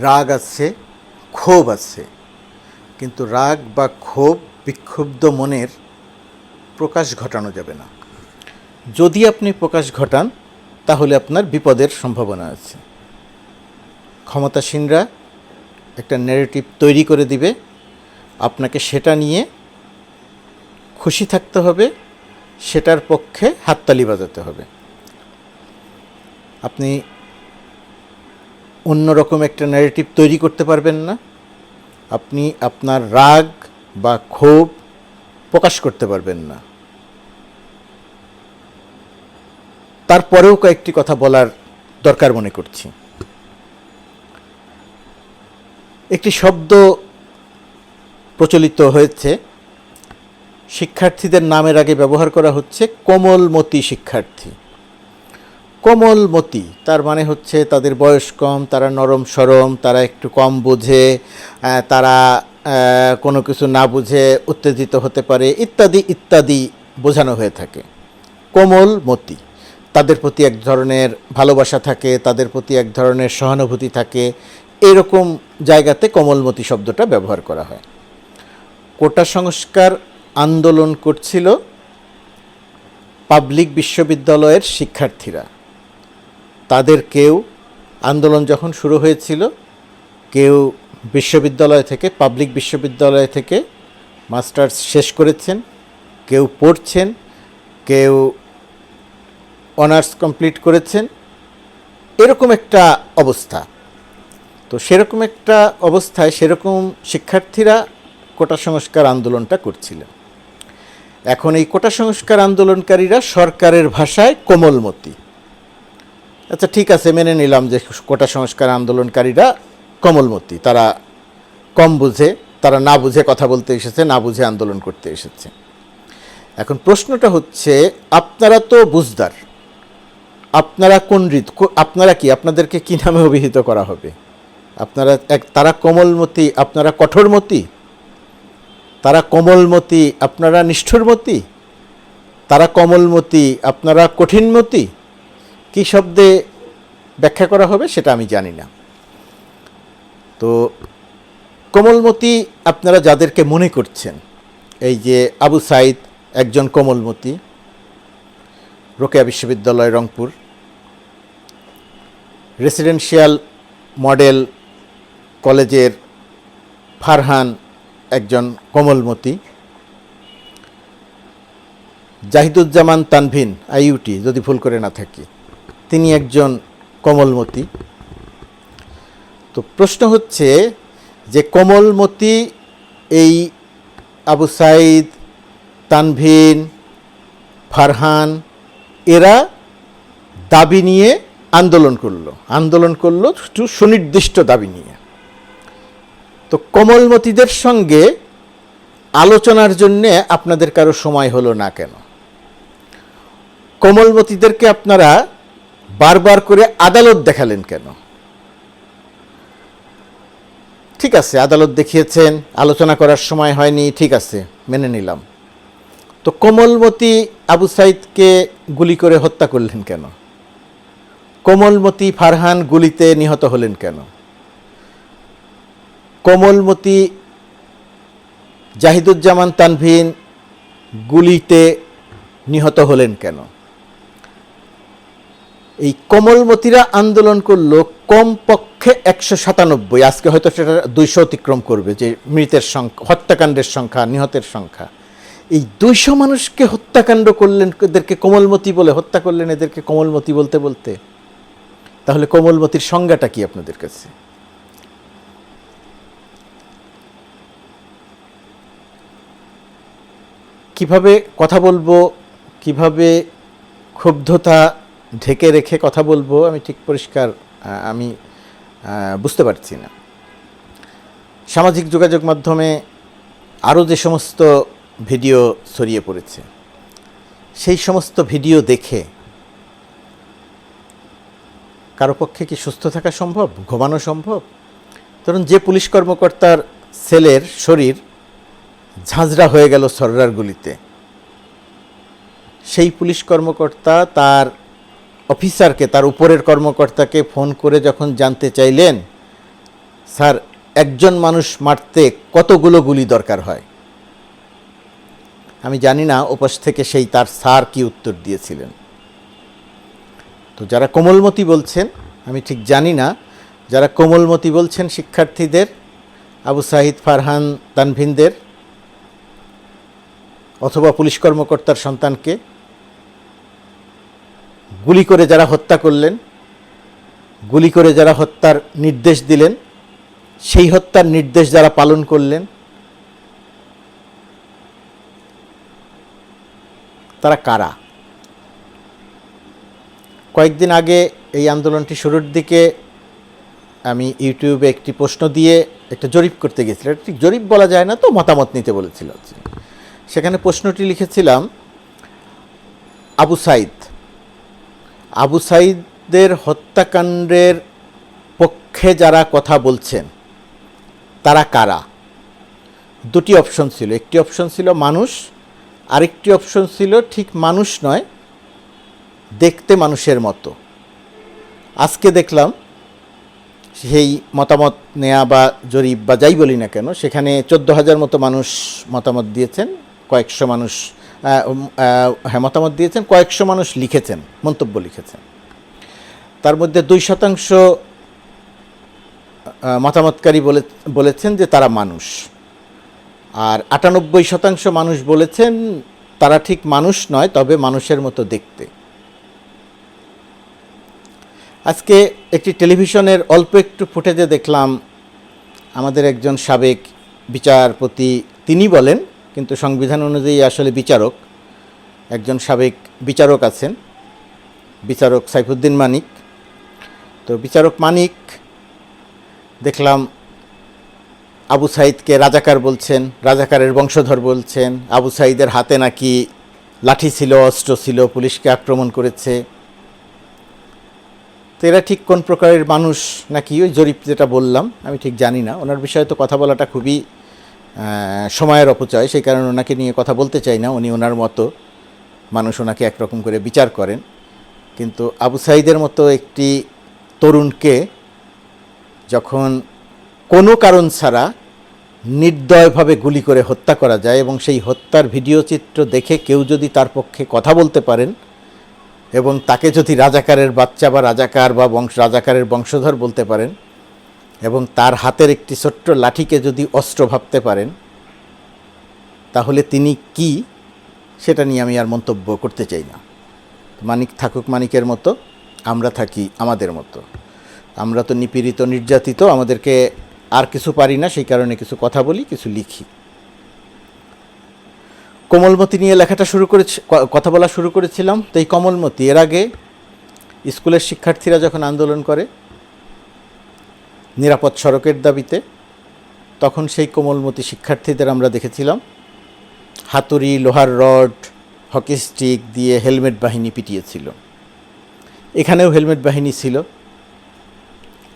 রাগ আছে, ক্ষোভ আছে। কিন্তু রাগ বা ক্ষোভ বিক্ষুব্ধ মনের প্রকাশ ঘটানো যাবে না। যদি আপনি প্রকাশ ঘটান, তাহলে আপনার বিপদের সম্ভাবনা আছে। ক্ষমতাসীনরা একটা ন্যারেটিভ তৈরি করে দিবে। আপনাকে সেটা নিয়ে খুশি থাকতে হবে, সেটার পক্ষে হাততালি বাজাতে হবে। আপনি অন্যরকম একটা ন্যারেটিভ তৈরি করতে পারবেন না। আপনি আপনার রাগ বা ক্ষোভ প্রকাশ করতে পারবেন না। তারপরেও কয়েকটি কথা বলার দরকার মনে করছি। একটি শব্দ প্রচলিত হয়েছে। শিক্ষার্থীদের নামের আগে ব্যবহার করা হচ্ছে কোমলমতি শিক্ষার্থী। কোমলমতি, তার মানে হচ্ছে তাদের বয়স কম, তারা নরম সরম, তারা একটু কম বোঝে তারা কোনো কিছু না বুঝে উত্তেজিত হতে পারে, ইত্যাদি ইত্যাদি বোঝানো হয়ে থাকে। কোমলমতি, তাদের প্রতি এক ধরনের ভালোবাসা থাকে, তাদের প্রতি এক ধরনের সহানুভূতি থাকে, এরকম জায়গাতে কোমলমতি শব্দটা ব্যবহার করা হয়। কোটা সংস্কার আন্দোলন করছিল পাবলিক বিশ্ববিদ্যালয়ের শিক্ষার্থীরা। তাদের কেউ আন্দোলন যখন শুরু হয়েছিল, কেউ বিশ্ববিদ্যালয় থেকে, পাবলিক বিশ্ববিদ্যালয় থেকে মাস্টার্স শেষ করেছেন, কেউ পড়ছেন, কেউ অনার্স কমপ্লিট করেছেন, এরকম একটা অবস্থা। তো সেরকম একটা অবস্থায় সেরকম শিক্ষার্থীরা কোটা সংস্কার আন্দোলনটা করছিলেন। এখন এই কোটা সংস্কার আন্দোলনকারীরা সরকারের ভাষায় কোমলমতি। আচ্ছা ঠিক আছে, মেনে নিলাম যে কোটা সংস্কার আন্দোলনকারীরা কমলমতি, তারা কম বুঝে, তারা না বুঝে কথা বলতে এসেছে, না বুঝে আন্দোলন করতে এসেছে। এখন প্রশ্নটা হচ্ছে, আপনারা তো বুঝদার, আপনারা কোন কো- আপনারা কি, আপনাদেরকে কি নামে অভিহিত করা হবে? আপনারা এক, তারা কোমলমতি, আপনারা কঠোরমতি? তারা কোমলমতি, আপনারা নিষ্ঠুরমতি? তারা কমলমতি, আপনারা কঠিনমতি? কী শব্দে ব্যাখ্যা করা হবে সেটা আমি জানি না। তো কোমলমতি আপনারা যাদেরকে মনে করছেন, এই যে আবু সাইদ একজন কোমলমতি, রোকেয়া বিশ্ববিদ্যালয় রংপুর, রেসিডেন্সিয়াল মডেল কলেজের ফারহান একজন কোমলমতি, জাহিদুজ্জামান তানভিন, আইইউটি, যদি ভুল করে না থাকি। তিনি একজন কমলমতি। তো প্রশ্ন হচ্ছে যে কমলমতি এই আবু সাইদ তানভিন ফারহান, এরা দাবি নিয়ে আন্দোলন করল। আন্দোলন করল সুনির্দিষ্ট দাবি নিয়ে। তো কমলমতিদের সঙ্গে আলোচনার জন্যে আপনাদের কারও সময় হলো না কেন? কমলমতিদেরকে আপনারা বারবার করে আদালত দেখালেন কেন? ঠিক আছে, আদালত দেখিয়েছেন, আলোচনা করার সময় হয়নি, ঠিক আছে, মেনে নিলাম। তো কোমলমতি আবু সাইদকে গুলি করে হত্যা করলেন কেন? কোমলমতি ফারহান গুলিতে নিহত হলেন কেন? কোমলমতি জাহিদুজ্জামান তানভিন গুলিতে নিহত হলেন কেন? এই কোমলমতিরা আন্দোলন করল কমপক্ষে একশো সাতানব্বই। আজকে হয়তো সেটা দুইশো অতিক্রম করবে যে মৃতের সংখ্যা, হত্যাকাণ্ডের সংখ্যা, নিহতের সংখ্যা। এই দুইশো মানুষকে হত্যাকাণ্ড করলেন এদেরকে কোমলমতি বলে, হত্যা করলেন এদেরকে কোমলমতি বলতে বলতে। তাহলে কোমলমতির সংজ্ঞাটা কি আপনাদের কাছে? কীভাবে কথা বলব, কীভাবে ক্ষুব্ধতা ঢেকে রেখে কথা বলব, আমি ঠিক পরিষ্কার আমি বুঝতে পারছি না। সামাজিক যোগাযোগ মাধ্যমে আরও যে সমস্ত ভিডিও ছড়িয়ে পড়েছে, সেই সমস্ত ভিডিও দেখে কারও পক্ষে কি সুস্থ থাকা সম্ভব, ঘুমানো সম্ভব? ধরুন যে পুলিশ কর্মকর্তার ছেলের শরীর ঝাঁঝরা হয়ে গেল সররার গুলিতে, সেই পুলিশ কর্মকর্তা তার অফিসারকে, তার উপরের কর্মকর্তাকে ফোন করে যখন জানতে চাইলেন, স্যার, একজন মানুষ মারতে কতগুলো গুলি দরকার হয়? আমি জানি না, ওপাশ থেকে সেই তার স্যার কি উত্তর দিয়েছিলেন। তো যারা কোমলমতি বলছেন, আমি ঠিক জানি না, যারা কোমলমতি বলছেন শিক্ষার্থীদের, আবু সাহিদ ফারহান তানভিনদের অথবা পুলিশ কর্মকর্তার সন্তানকে গুলি করে যারা হত্যা করলেন, গুলি করে যারা হত্যার নির্দেশ দিলেন, সেই হত্যার নির্দেশ যারা পালন করলেন, তারা কারা? কয়েকদিন আগে এই আন্দোলনটি শুরুর দিকে আমি ইউটিউবে একটি প্রশ্ন দিয়ে একটা জরিপ করতে গেছিলাম। ঠিক জরিপ বলা যায় না তো, মতামত নিতে বলেছিল সেখানে প্রশ্নটি লিখেছিলাম, আবু সাইদ আবু সাইদের হত্যাকাণ্ডের পক্ষে যারা কথা বলছেন, তারা কারা? দুটি অপশন ছিল। একটি অপশন ছিল মানুষ, আরেকটি অপশন ছিল ঠিক মানুষ নয়, দেখতে মানুষের মতো। আজকে দেখলাম, সেই মতামত নেয়া বা জরিপ বা যাই বলি না কেন, সেখানে চোদ্দ হাজার মতো মানুষ মতামত দিয়েছেন, কয়েকশো মানুষ মতামত দিয়েছেন, কয়েকশো মানুষ লিখেছেন, মন্তব্য লিখেছেন। তার মধ্যে দুই শতাংশ মতামতকারী বলে, বলেছেন যে তারা মানুষ। আর আটানব্বই শতাংশ মানুষ বলেছেন তারা ঠিক মানুষ নয়, তবে মানুষের মতো দেখতে। আজকে একটি টেলিভিশনের অল্প একটু ফুটেজে দেখলাম, আমাদের একজন সাবেক বিচারপতি, তিনি বলেন কিন্তু সংবিধান অনুযায়ী আসলে বিচারক, একজন সাবেক বিচারক আছেন, বিচারক সাইফুদ্দিন মানিক। তো বিচারক মানিক, দেখলাম আবু সাইদকে রাজাকার বলছেন, রাজাকারের বংশধর বলছেন। আবু সাইদের হাতে নাকি লাঠি ছিল, অস্ত্র ছিল, পুলিশকে আক্রমণ করেছে। তো এরা ঠিক কোন প্রকারের মানুষ নাকি ওই জরিপ যেটা বললাম, আমি ঠিক জানি না। ওনার বিষয়ে তো কথা বলাটা খুবই সময়ের অপচয়, সেই কারণে ওনাকে নিয়ে কথা বলতে চাই না। উনি ওনার মতো মানুষ ওনাকে একরকম করে বিচার করেন। কিন্তু আবু সাইদের মতো একটি তরুণকে যখন কোনো কারণ ছাড়া নির্দয়ভাবে গুলি করে হত্যা করা যায় এবং সেই হত্যার ভিডিও চিত্র দেখে কেউ যদি তার পক্ষে কথা বলতে পারেন এবং তাকে যদি রাজাকারের বাচ্চা বা রাজাকার বা বংশ, রাজাকারের বংশধর বলতে পারেন এবং তার হাতের একটি ছোট্ট লাঠিকে যদি অস্ত্র ভাবতে পারেন, তাহলে তিনি কি সেটা নিয়ে আমি আর মন্তব্য করতে চাই না। মানিক থাকুক মানিকের মতো, আমরা থাকি আমাদের মতো। আমরা তো নিপীড়িত, নির্যাতিত, আমাদেরকে আর কিছু পারি না, সেই কারণে কিছু কথা বলি, কিছু লিখি। কোমলমতি নিয়ে লেখাটা শুরু করে কথা বলা শুরু করেছিলাম তো এই কমলমতি, এর আগে স্কুলের শিক্ষার্থীরা যখন আন্দোলন করে নিরাপদ সড়কের দাবিতে, তখন সেই কোমলমতি শিক্ষার্থীদের আমরা দেখেছিলাম। হাতুড়ি, লোহার রড, হকি স্টিক দিয়ে হেলমেট বাহিনী পিটিয়েছিল। এখানেও হেলমেট বাহিনী ছিল।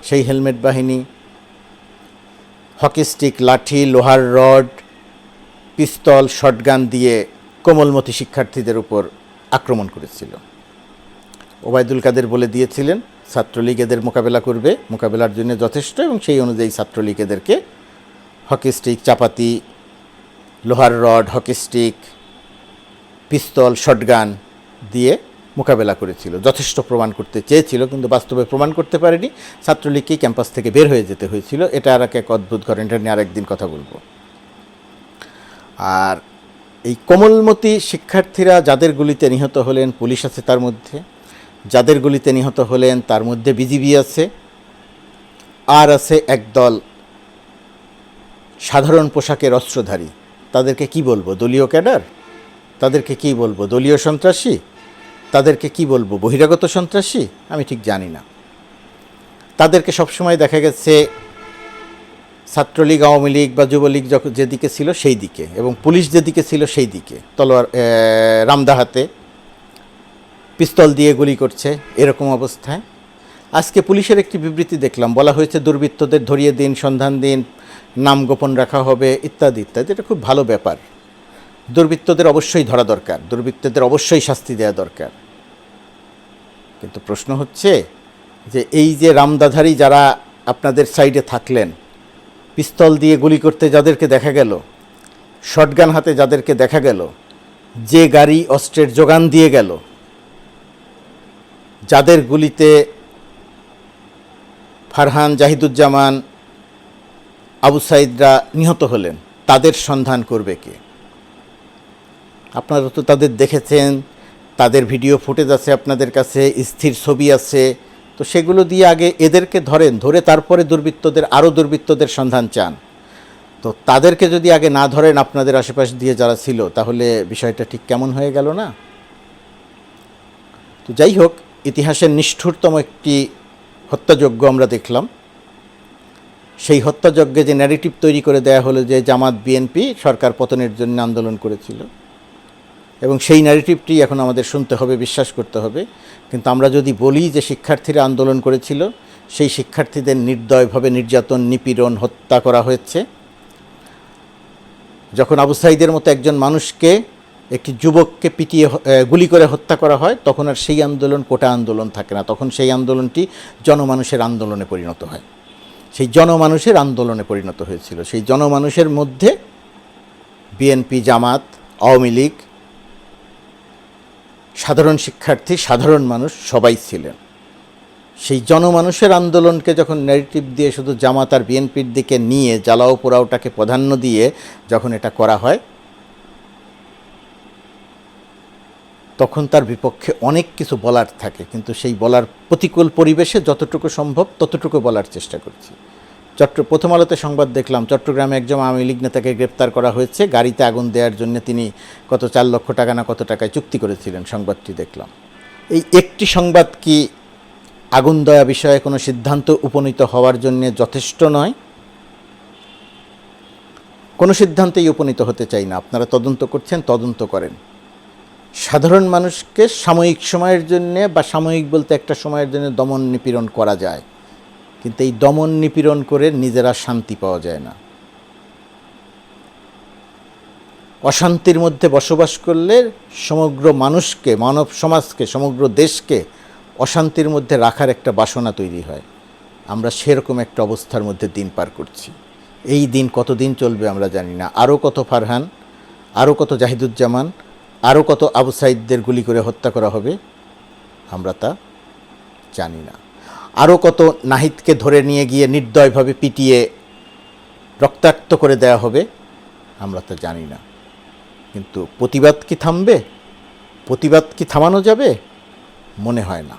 সেই হেলমেট বাহিনী, হকি স্টিক, লাঠি, লোহার রড, পিস্তল, শটগান দিয়ে কোমলমতি শিক্ষার্থীদের উপর আক্রমণ করেছিল। ওবায়দুল কাদের বলে দিয়েছিলেন ছাত্রলীগ এদের মোকাবেলা করবে। মোকাবেলার জন্য যথেষ্ট এবং সেই অনুযায়ী ছাত্রলীগ এদেরকে হকি স্টিক, চাপাতি, লোহার rod, hockey stick, pistol, shotgun দিয়ে মোকাবেলা করেছিল। যথেষ্ট প্রমাণ করতে চেয়েছিল কিন্তু বাস্তবে প্রমাণ করতে পারেনি। ছাত্রলীগকেই ক্যাম্পাস থেকে বের হয়ে যেতে হয়েছিল। এটা আর এক অদ্ভুত ঘটনা, এটা নিয়ে আরেকদিন কথা বলব। আর এই কোমলমতি শিক্ষার্থীরা যাদের গুলিতে নিহত হলেন, পুলিশ আছে তার মধ্যে। যাদের গুলিতে নিহত হলেন তার মধ্যে বিজিবি আছে আর আছে একদল সাধারণ পোশাকের অস্ত্রধারী। তাদেরকে কি বলব? দলীয় ক্যাডার? তাদেরকে কি বলব? দলীয় সন্ত্রাসী? তাদেরকে কি বলব? বহিরাগত সন্ত্রাসী? আমি ঠিক জানি না। তাদেরকে সবসময় দেখা গেছে ছাত্রলীগ আওয়ামী লীগ বা যুবলীগ যেদিকে ছিল সেই দিকে এবং পুলিশ যেদিকে ছিল সেই দিকে তলোয়ার এ, রামদা হাতে পিস্তল দিয়ে গুলি করছে, এরকম অবস্থায়। আজকে পুলিশের একটি বিবৃতি দেখলাম, বলা হয়েছে দুর্বৃত্তদের ধরিয়ে দিন, সন্ধান দিন, নাম গোপন রাখা হবে, ইত্যাদি ইত্যাদি। এটা খুব ভালো ব্যাপার। দুর্বৃত্তদের অবশ্যই ধরা দরকার, দুর্বৃত্তদের অবশ্যই শাস্তি দেওয়া দরকার। কিন্তু প্রশ্ন হচ্ছে যে, এই যে রামদাধারী যারা আপনাদের সাইডে থাকলেন, পিস্তল দিয়ে গুলি করতে যাদেরকে দেখা গেল, শটগান হাতে যাদেরকে দেখা গেল, যে গাড়ি অস্ত্রের যোগান দিয়ে গেল যাদের গুলিতে ফারহান জাহিদুজ্জামান, আবু সাইদরা নিহত হলেন, তাদের সন্ধান করবে কে? আপনারা তো তাদের দেখেছেন, তাদের ভিডিও ফুটেজ আছে আপনাদের কাছে, স্থির ছবি আছে, তো সেগুলো দিয়ে আগে এদেরকে ধরেন, ধরে তারপরে দুর্বৃত্তদের, আরও দুর্বৃত্তদের সন্ধান চান। তো তাদেরকে যদি আগে না ধরেন আপনাদের আশেপাশ দিয়ে যারা ছিল, তাহলে বিষয়টা ঠিক কেমন হয়ে গেল না? তো যাই হোক ইতিহাসের নিষ্ঠুরতম একটি হত্যাযজ্ঞ আমরা দেখলাম। সেই হত্যাযজ্ঞে যে ন্যারেটিভ তৈরি করে দেয়া হলো যে জামাত বিএনপি সরকার পতনের জন্য আন্দোলন করেছিল। এবং সেই ন্যারেটিভটি এখন আমাদের শুনতে হবে, বিশ্বাস করতে হবে। কিন্তু আমরা যদি বলি যে শিক্ষার্থীরা আন্দোলন করেছিল, সেই শিক্ষার্থীদের নির্দয়ভাবে নির্যাতন, নিপীড়ন, হত্যা করা হয়েছে। যখন আবু সাইদের মতো একজন মানুষকে একটি যুবককে পিটিয়ে গুলি করে হত্যা করা হয়, তখন আর সেই আন্দোলন কোটা আন্দোলন থাকে না। তখন সেই আন্দোলনটি জনমানুষের আন্দোলনে পরিণত হয়। সেই জনমানুষের আন্দোলনে পরিণত হয়েছিল। সেই জনমানুষের মধ্যে বিএনপি, জামাত, আওয়ামী লীগ, সাধারণ শিক্ষার্থী, সাধারণ মানুষ সবাই ছিলেন। সেই জনমানুষের আন্দোলনকে যখন ন্যারেটিভ দিয়ে শুধু জামাত আর বিএনপির দিকে নিয়ে, জ্বালাও পোড়াওটাকে প্রাধান্য দিয়ে যখন এটা করা হয় তখন তার বিপক্ষে অনেক কিছু বলার থাকে, কিন্তু সেই বলার প্রতিকূল পরিবেশে যতটুকু সম্ভব ততটুকু বলার চেষ্টা করছি। চট্ট, প্রথম আলোতে সংবাদ দেখলাম, চট্টগ্রামে একজন আওয়ামী লীগ নেতাকে গ্রেপ্তার করা হয়েছে। গাড়িতে আগুন দেওয়ার জন্য তিনি কত চার লক্ষ টাকা না কত টাকায় চুক্তি করেছিলেন, সংবাদটি দেখলাম। এই একটি সংবাদ কি আগুন দেওয়া বিষয়ে কোনো সিদ্ধান্ত উপনীত হওয়ার জন্য যথেষ্ট নয়? কোনো সিদ্ধান্তেই উপনীত হতে চাই না। আপনারা তদন্ত করছেন, তদন্ত করেন। সাধারণ মানুষকে সাময়িক সময়ের জন্যে বা সাময়িক বলতে একটা সময়ের জন্য দমন নিপীড়ন করা যায়। কিন্তু এই দমন নিপীড়ন করে নিজেরা শান্তি পাওয়া যায় না। অশান্তির মধ্যে বসবাস করলে সমগ্র মানুষকে, মানব সমাজকে, সমগ্র দেশকে অশান্তির মধ্যে রাখার একটা বাসনা তৈরি হয়। আমরা সেরকম একটা অবস্থার মধ্যে দিন পার করছি। এই দিন কতদিন চলবে আমরা জানি না। আরও কত ফারহান, আরও কত জাহিদুজ্জামান আরও কত আবু সাইদদের গুলি করে হত্যা করা হবে, আমরা তা জানি না। আরও কত নাহিদকে ধরে নিয়ে গিয়ে নির্দয়ভাবে পিটিয়ে রক্তাক্ত করে দেয়া হবে, আমরা তা জানি না। কিন্তু প্রতিবাদ কি থামবে? প্রতিবাদ কি থামানো যাবে? মনে হয় না।